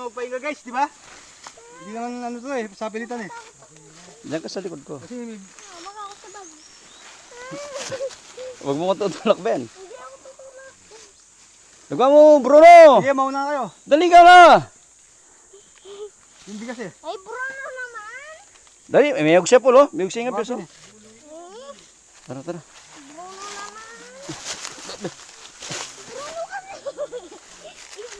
naman magpahinga guys, di ba? Hindi naman ano to eh, sa pilitan eh. Diyan ka sa likod ko. Kasi may. Huwag mo ko tutulak, Ben. Hindi ako tutulak. Nagawa mo, Bruno! Sige, mauna kayo. Dali ka na! Hindi kasi. Ay, Bruno naman. Dali, may mayag siya po, lo. Mayag siya nga, peso. Bakit? Eh, Tara, tara. Bruno naman. Bruno kasi.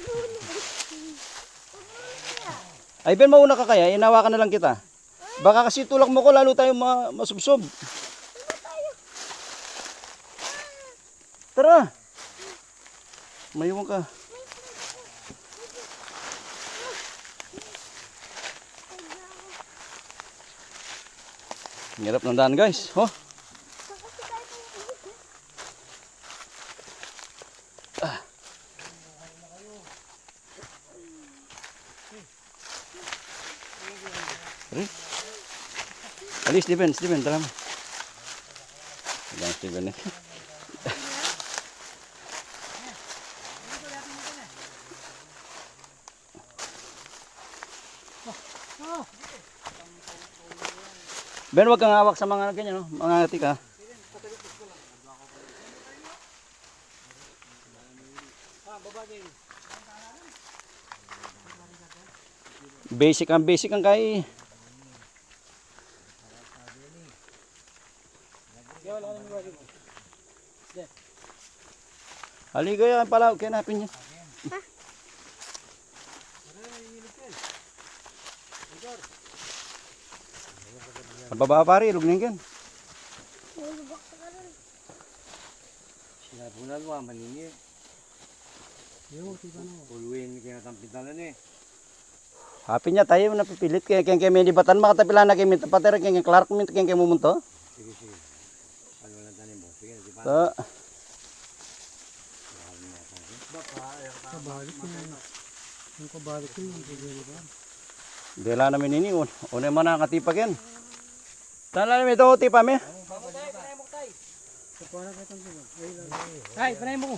Bruno. Ay, Ben, mauna ka kaya. Inawa ka na lang kita. Baka kasi tulak mo ko, lalo tayo ma masubsob. Tara! Mayuwan ka. Ang Hirap ng daan, guys. Oh, alis, Steven, Steven, tara mo. Ayan, Steven. Ben, wag kang hawak sa mga ganyan, no? Mga atik, ha? Basic ang basic ang kay. Halika yan pala, kinapin niya. Pababa pare, ilog na yan. Nilubak ka rin. Sinabunan mo, tiba na. Puluin kaya natampitan eh. Happy niya tayo napipilit kaya kaya kaya may libatan makatapilan na kaya may tapatera kaya kaya Clark kaya kaya mumunto. Sige, sige. Ano lang tanin mo? Sige, ba? So, Kabalik ko yan. Yung kabalik ko dela namin ini un. Una man nakatipag yan. Tala namin ito tipa me. Ay, panay mo ko.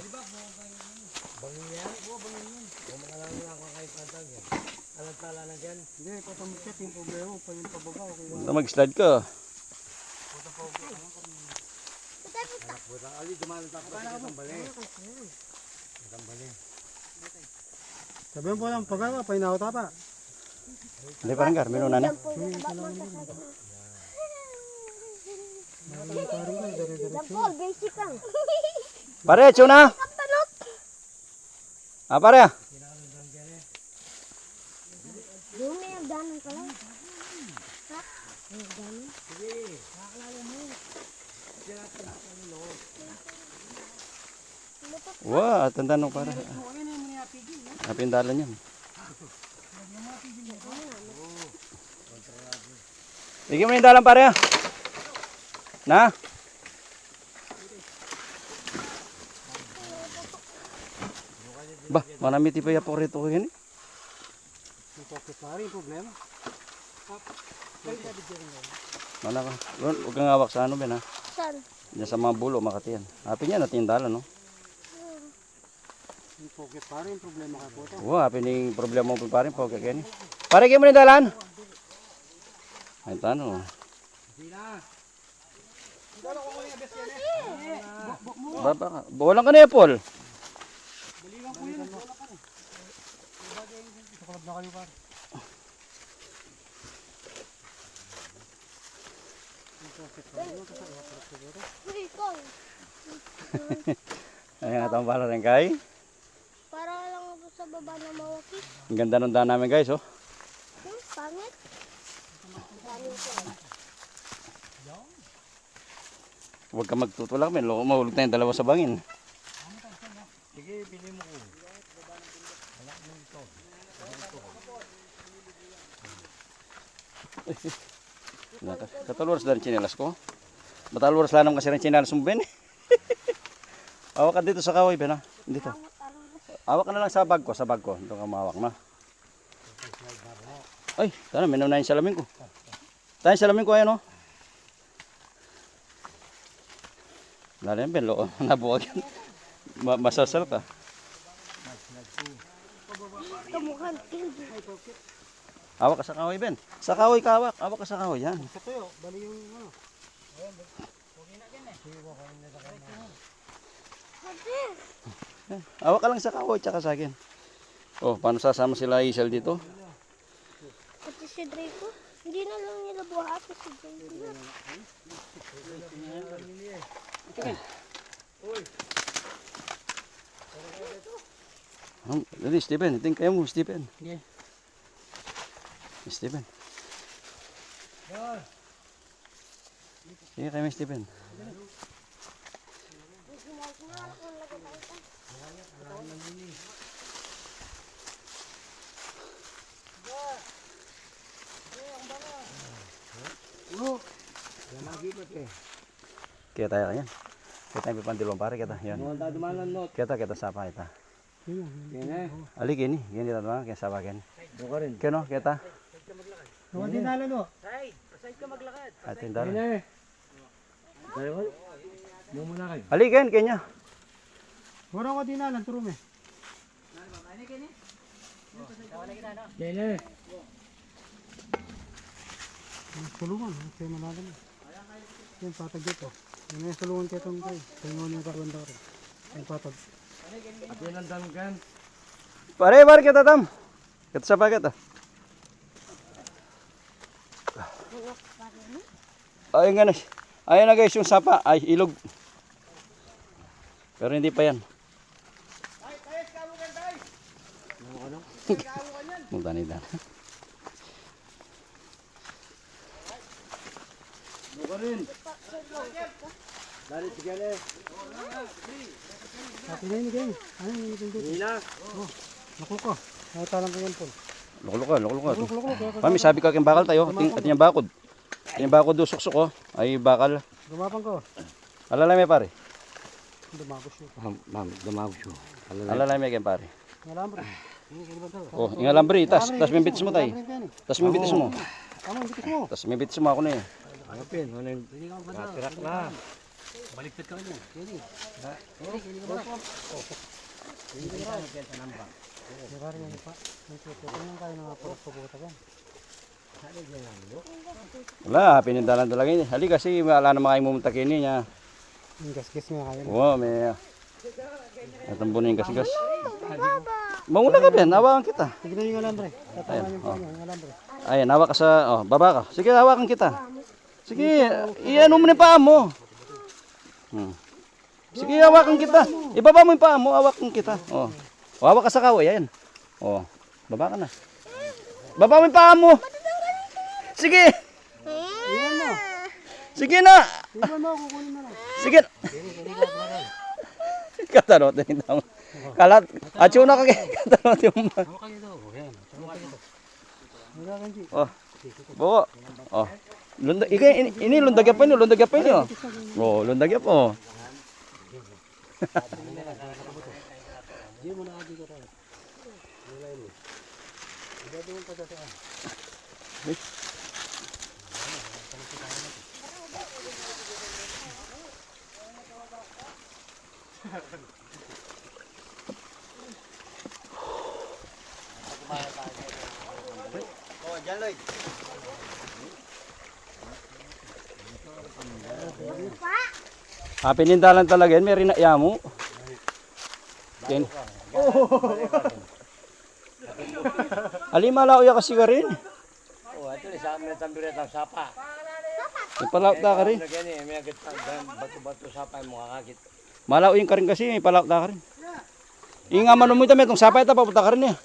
Hindi, patamukit yung problema. Pag yung pababa, lang. Ito mag-slide ka. Ali, dumalan ako kasi itong bali. Sabihan po lang, pagkaka, painaw tapa. Hindi pa rin gar, minuna na. Lang. Pare, chuna. Ah, pare. Dumi ang danon ka. Ha? Ang danon. Wow, tanda nung pare. Napindalan yan. Sige mo yung dalan pare. ah. Na? Ba, marami tipa ya po rito eh. Yung pocket pare, yung problema. Mana ka? Huwag kang hawak sa ano ben ha. Saan? Diyan sa mga bulo, makati yan. Happy niya, natindalan no. Pocket pare, yung problema kay puto. Wow, happy ning problema mo pare po kaya ni. Pare kayo mo yung dalan. Ay tano. Baba ka. Bawalan ka na ya, Paul. Sakalab na kayo pare. Uy, Paul. Ayan at ang pala rin kay. Para lang ako sa baba na mawaki. Ang ganda ng daan namin guys, oh. Hmm, pangit. Huwag ka magtutulak, men. Loko mahulog tayong dalawa sa bangin. Sige, pili mo ko. Naka- Katulwas lang chinelas ko. Matalwas lang naman kasi ng chinelas mo, Ben. Awak ka dito sa kaway, Ben, ha? Dito. Awak ka na lang sa bag ko, sa bag ko. Doon ka mawak na. Ay, tara, minum na yung salamin ko. Tayo yung salamin ko, ayan, oh. Wala na yan, Ben. Loko, nabuwag yan. Ma masasal ka. Candy. Hawak ka sa kahoy, Ben. Sa kahoy ka hawak. Hawak ka sa kahoy, yan. Sa tuyo, bali yung ano. Hawak ka lang sa kahoy, tsaka sa akin. Oh, paano sasama sila Isel dito? Pati si Draco. Hindi na lang nila buhati si Draco. Um, dali, Stephen. Iting kayo mo, Stephen. Okay. Stephen. Sige kayo, Stephen. Yan ang gibat eh. Kaya tayo kanyan. Kaya tayo pipandilong pare kita. Yan. Mga dadumanan not. Kita kita sapa kita. Yan eh. Ali kini, yan kita naman kaya sapa ken. Doon ka rin. Kano kita? Huwag din nalo no. Atin Yan daro. eh. Dalawa. Doon muna kayo. Ali ken kenya. Wala ko din nalo, turo me. Eh. Sulungan, kaya malalim. Yan, patag dito. Yan yung sulungan kaya itong kayo. Yung karuan daw rin. Yung patag. At yan ang damgan. Pare pare kita tam. Kita sapa kita. Ay nga na. Ayun na guys yung sapa. Ay ilog. Pero hindi pa yan. Munta ni Dan. Doon ka rin. Dali, sige eh. Pati na yun, gang. Ano yung yung dito? Hila. Naku ko. Nakatalang ko yan po. Kulok, kulok. Mami, sabi ka kayong bakal tayo. Ting, at yung bakod. Yung bakod do suksok oh. Ay bakal. Gumapang ko. Alalay may pare. Dumagos yun. Ma'am, ma'am. Alam na. Alalay may kayong pare. Ngalambre. Oh, ingalan bri, tas, tas may bitis mo tay. Tas may bitis mo. Tas may bitis mo ako na eh. Ano pin? Ano yung... Natirak na. Yung na po pabuta yan. Wala, pinindalan talaga yun. Hali kasi wala na mga imumunta kini niya. Yung gas-gas nga kaya na. Oo, may... Natambunin kasi gas. Mauna ka Ben, hawakan kita. Tignan yung ngalambre. Tatama yung pa yung ngalambre. Ayan, hawak ka sa... Oh, baba ka. Sige, hawakan kita. Sige, iyan mo na yung paa mo. Hmm. Sige, hawakan kita. Ibaba mo yung paa mo, hawakan kita. Oh. Hawak ka sa kahoy, ayan. Oh, baba ka na. Baba mo yung paa mo. Sige. Iwan mo. Sige na. Iwan mo, kukunin mo na. Sige. Katarot din daw. Kalat. Acho na ka kay katarot yung. Wala kang G. Oh. Buko. Oh. Lundag ini ini, lundag apa ini? Lundag apa ini? Oh, oh lundag apa? Oh. Ah, pinindalan talaga yan. May rinaya mo. Yan. Alimala uya kasi ka rin. Oh, ito ni sa amin ang biret ang sapa. Ipalaut ka rin. May agad bato-bato sapa yung mga kakit. Malauin ka rin kasi. Ipalaut ka rin. Inga man mo ito. May itong sapay ito. Papunta ka rin. Hirap.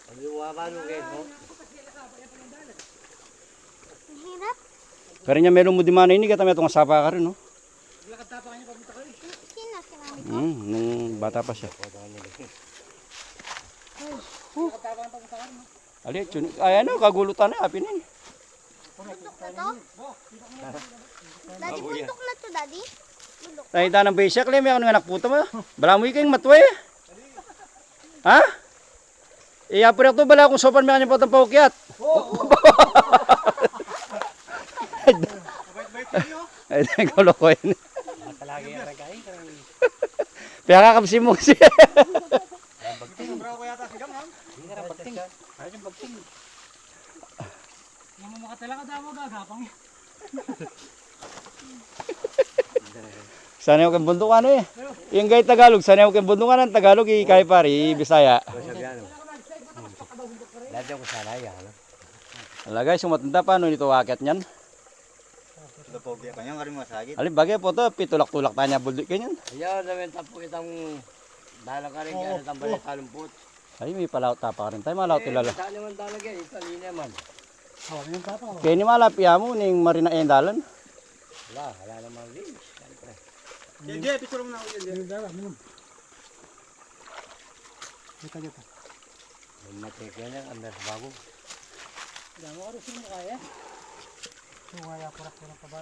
Kaya niya meron mo di mana ini. Kata may itong sapa ka rin. No? Hmm, nung bata pa siya. Ali, chun. Ay, ano, kagulutan na. Apinin. Bundok na to? Daddy, bundok na to, daddy? Nakita ng baysak, lemi ako ng anak puta mo. Bala mo ikang matwe. Ha? Iya pura to bala kung sopan mga nipot ang paukyat. Ay, ikaw loko yun. Palagi ang ragay. Kaya kakapsi mo siya. ko yata si Gam, ma'am. Hindi ka rin pagting. Ayaw yung pagting. Yung mga makatala ka daw gagapang. Sanay ko kang bundukan eh. Yung gay Tagalog, sanay ko kang bundukan ng Tagalog, ikay pari, Bisaya. Dati ako sana yan. Ala guys, yung matanda paano nito akit niyan? Alin bagay po to, pitulak-tulak tanya buldik kanyan. Ayaw namin tapo itang dalang ka rin kaya itang balay talumpot. Ay, may palaot tapa rin tayo, malaot tilala. Saan naman talaga eh, ito linya man. Oh, yung tapa. oh. Kaya ni malapya mo, ning marina eh dalan. Wala, wala naman rin. Hindi, picture mo na ako yun. Yung dala, minum. Yung matik yan ang under sa bago. So, kaya purak-purak ka ba?